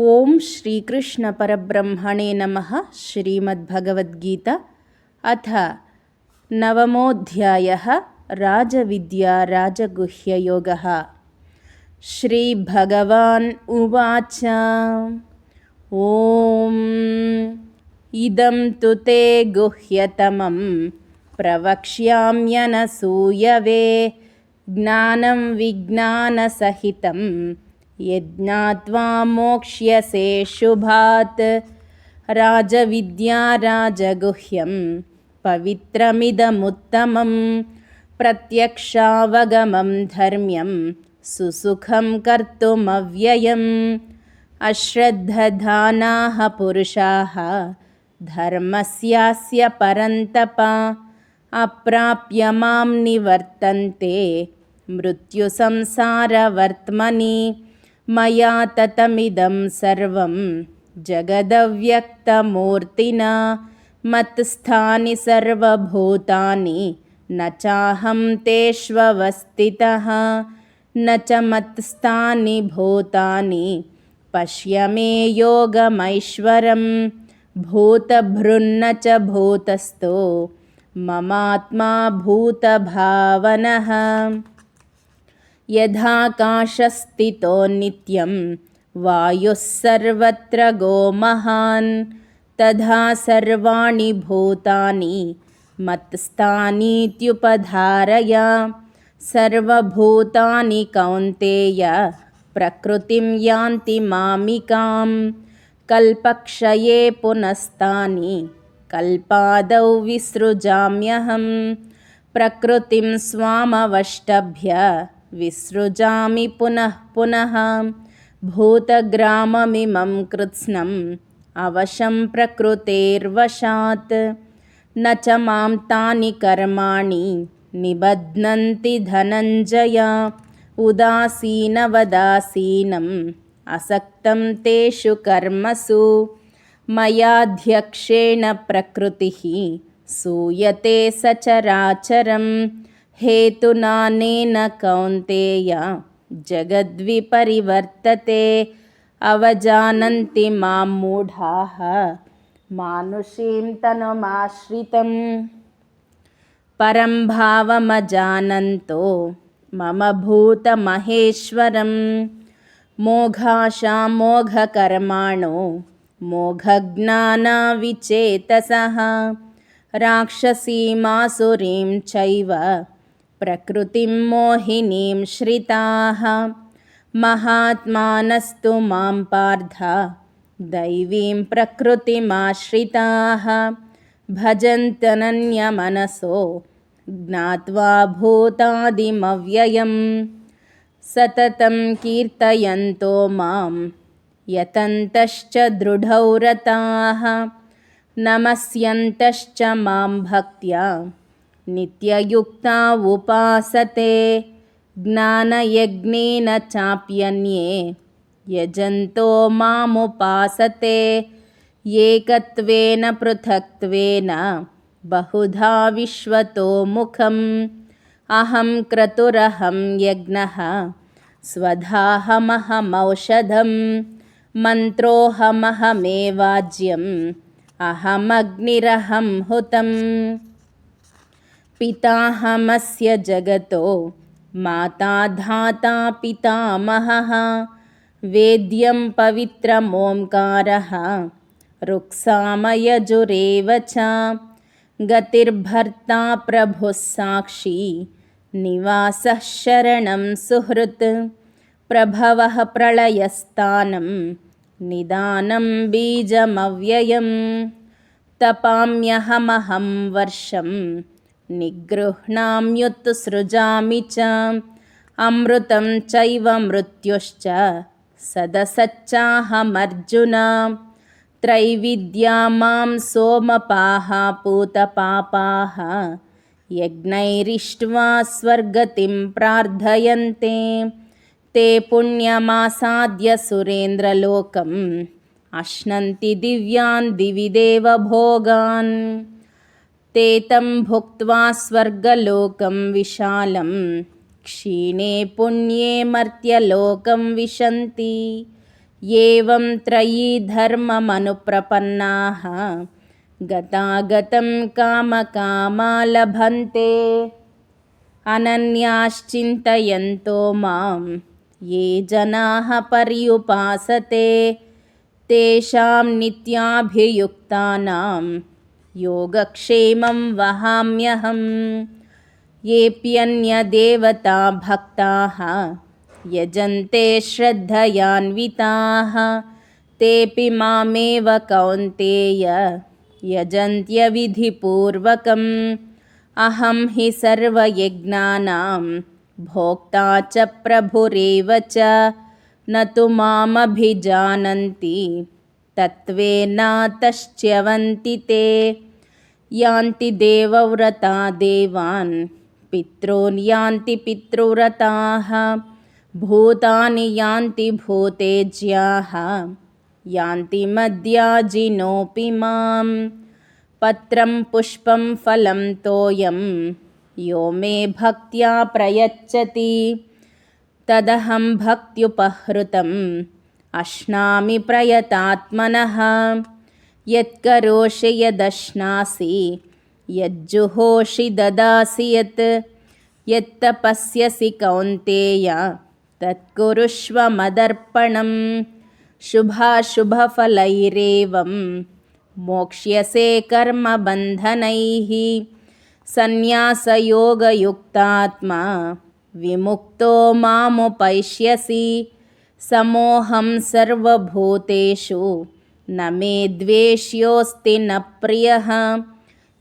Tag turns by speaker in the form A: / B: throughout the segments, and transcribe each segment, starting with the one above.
A: ॐ श्रीकृष्णपरब्रह्मणे नमः श्रीमद्भगवद्गीता अथ नवमोऽध्यायः राजविद्या राजगुह्ययोगः श्रीभगवान् उवाच ॐ इदं तु ते गुह्यतमं प्रवक्ष्याम्यनसूयवे ज्ञानं विज्ञानसहितं यज्ञात्वा मोक्ष्यसे शुभात्। राजविद्या राजगुह्यं पवित्रमिदमुत्तमं प्रत्यक्षावगमं धर्म्यं सुसुखं कर्तुमव्ययम्। अश्रद्धधानाः पुरुषाः धर्मस्यास्य परन्तप अप्राप्य मां निवर्तन्ते मृत्युसंसारवर्त्मनि मया ततमिदं सर्वं जगदव्यक्तमूर्तिना। मत्स्थानि सर्वभूतानि न चाहं तेष्वस्थितः। न च मत्स्थानि भूतानि पश्य मे योगमैश्वरं। भूतभृन्न च भूतस्थो ममात्मा भूतभावनः यथाकाशस्थितो नित्यं। वायुः सर्वत्र गोमहान्। तथा सर्वाणि भूतानि मत्स्थानीत्युपधारय। सर्वभूतानि कौन्तेय प्रकृतिं यान्ति मामिकां कल्पक्षये पुनस्तानि कल्पादौ विसृजाम्यहं प्रकृतिं स्वामवष्टभ्य विसृजामि पुनः पुनः। भूतग्राममिमं कृत्स्नम् अवशं प्रकृतेर्वशात्। न च मां तानि कर्माणि निबध्नन्ति धनञ्जय। उदासीनवदासीनम् असक्तं तेषु कर्मसु। मयाध्यक्षेण प्रकृतिः सूयते सचराचरं हेतुनानेन कौन्तेय जगद्विपरिवर्तते अवजानन्ति मां मूढाः मानुषीं तनुमाश्रितं परं भावमजानन्तो मम भूतमहेश्वरं मोघाशामोघकर्माणो मोघज्ञानाविचेतसः राक्षसीमासुरीं चैव प्रकृतिं मोहिनीं श्रिताः। महात्मानस्तु मां पार्थ दैवीं प्रकृतिमाश्रिताः। भजन्तनन्यमनसो ज्ञात्वा भूतादिमव्ययं सततं कीर्तयन्तो मां यतन्तश्च दृढौ रताः नमस्यन्तश्च मां भक्त्या नित्ययुक्ता उपासते। ज्ञानयज्ञेन चाप्यन्ये यजन्तो मामुपासते। एकत्वेन पृथक्त्वेन बहुधा विश्वतो मुखम्। अहं क्रतुरहं यज्ञः स्वधाहमहमौषधं मन्त्रोऽहमहमेवाज्यम् अहमग्निरहं हुतम् पिताहमस्य जगतो माता धाता पितामहः। वेद्यं पवित्रमोङ्कारः रुक्सामयजुरेव च। गतिर्भर्ता प्रभुः साक्षी निवासः शरणं सुहृत्। प्रभवः प्रलयस्थानं निदानं बीजमव्ययं तपाम्यहमहं वर्षं निगृह्णाम्युत्सृजामि च। अमृतं चैव मृत्युश्च सदसच्चाहमर्जुन। त्रैविद्या मां सोमपाः पूतपापाः यज्ञैरिष्ट्वा स्वर्गतिं प्रार्थयन्ते। ते पुण्यमासाद्य सुरेन्द्रलोकम् अश्नन्ति दिव्यान् दिवि देवभोगान् ते तं भुक्त्वा स्वर्गलोकं विशालं क्षीणे पुण्ये मर्त्यलोकं विशन्ति। एवं त्रयी धर्ममनुप्रपन्नाः गतागतं कामकामा लभन्ते अनन्याश्चिन्तयन्तो मां ये जनाः पर्युपासते तेषां नित्याभियुक्तानां योगक्षेमं वहाम्यहम्। येऽप्यन्यदेवता भक्ताः यजन्ते श्रद्धयान्विताः। तेऽपि मामेव कौन्तेय यजन्त्यविधिपूर्वकम्। अहं हि सर्वयज्ञानां भोक्ता च प्रभुरेव च। न तु मामभिजानन्ति तत्त्वेनातश्च्यवन्ति ते। यान्ति देवव्रता देवान् पितॄन् यान्ति पितृव्रताः भूतानि यान्ति भूतेज्याः यान्ति मद्याजिनोऽपि मां पत्रं पुष्पं फलं तोयं यो मे भक्त्या प्रयच्छति। तदहं भक्त्युपहृतम् अश्नामि प्रयतात्मनः। यत्करोषि यदश्नासि यज्जुहोषि ददासि यत्। यत्तपस्यसि कौन्तेय तत्कुरुष्व मदर्पणं शुभाशुभफलैरेवं मोक्ष्यसे कर्मबन्धनैः। सन्न्यासयोगयुक्तात्मा विमुक्तो मामुपैष्यसि समोऽहं सर्वभूतेषु। न मे द्वेष्योऽस्ति न प्रियः।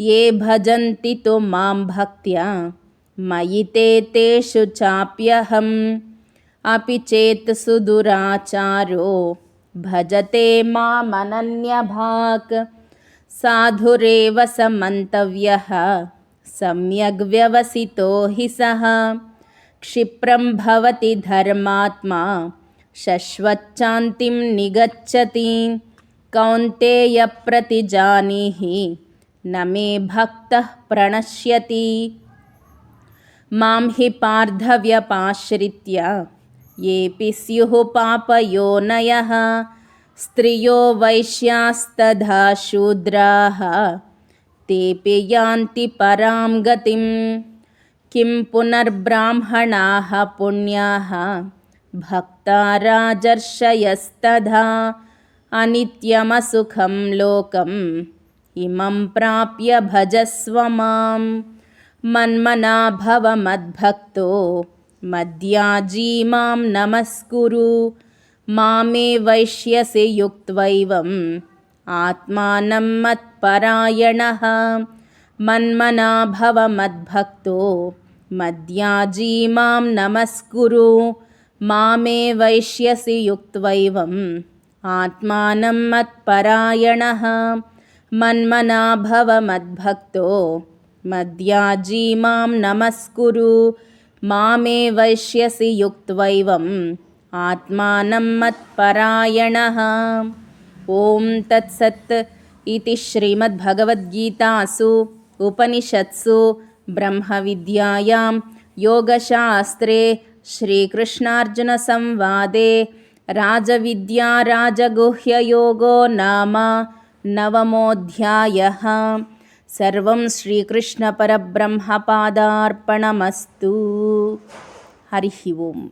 A: ये भजन्ति तु मां भक्त्या। मयि ते तेषु चाप्यहम्। अपि चेत् सुदुराचारो। भजते मामनन्यभाक् साधुरेव स मन्तव्यः सम्यग्व्यवसितो हि सः। क्षिप्रं भवति धर्मात्मा शश्वच्चान्तिं निगच्छति कौन्तेयप्रतिजानीहि न मे भक्तः प्रणश्यति मां हि पार्धव्यपाश्रित्य येऽपि स्युः पापयोनयः स्त्रियो वैश्यास्तथा शूद्राः तेऽपि यान्ति परां गतिं किं पुनर्ब्राह्मणाः पुण्याः भक्ता राजर्षयस्तथा अनित्यमसुखं लोकम् इमं प्राप्य भजस्व मां। मन्मना भव मद्भक्तो मद्याजी मां नमस्कुरु। मामे वैष्यसि युक्त्वैवम् आत्मानं मत्परायणः। मन्मना भव मद्भक्तो मद्याजी मां नमस्कुरु मामे वैष्यसि युक्त्वैवम्। आत्मानं मत्परायणः। मन्मना भव मद्भक्तो। मद्याजी मां नमस्कुरु। मामे वैष्यसि युक्त्वैवम्। आत्मानं मत्परायणः। ॐ तत्सत् इति श्रीमद्भगवद्गीतासु उपनिषत्सु ब्रह्मविद्यायां योगशास्त्रे श्रीकृष्णार्जुनसंवादे राजविद्या राजगुह्ययोगो नाम नवमोऽध्यायः। सर्वं श्रीकृष्णपरब्रह्मपादार्पणमस्तु। हरिः ओम्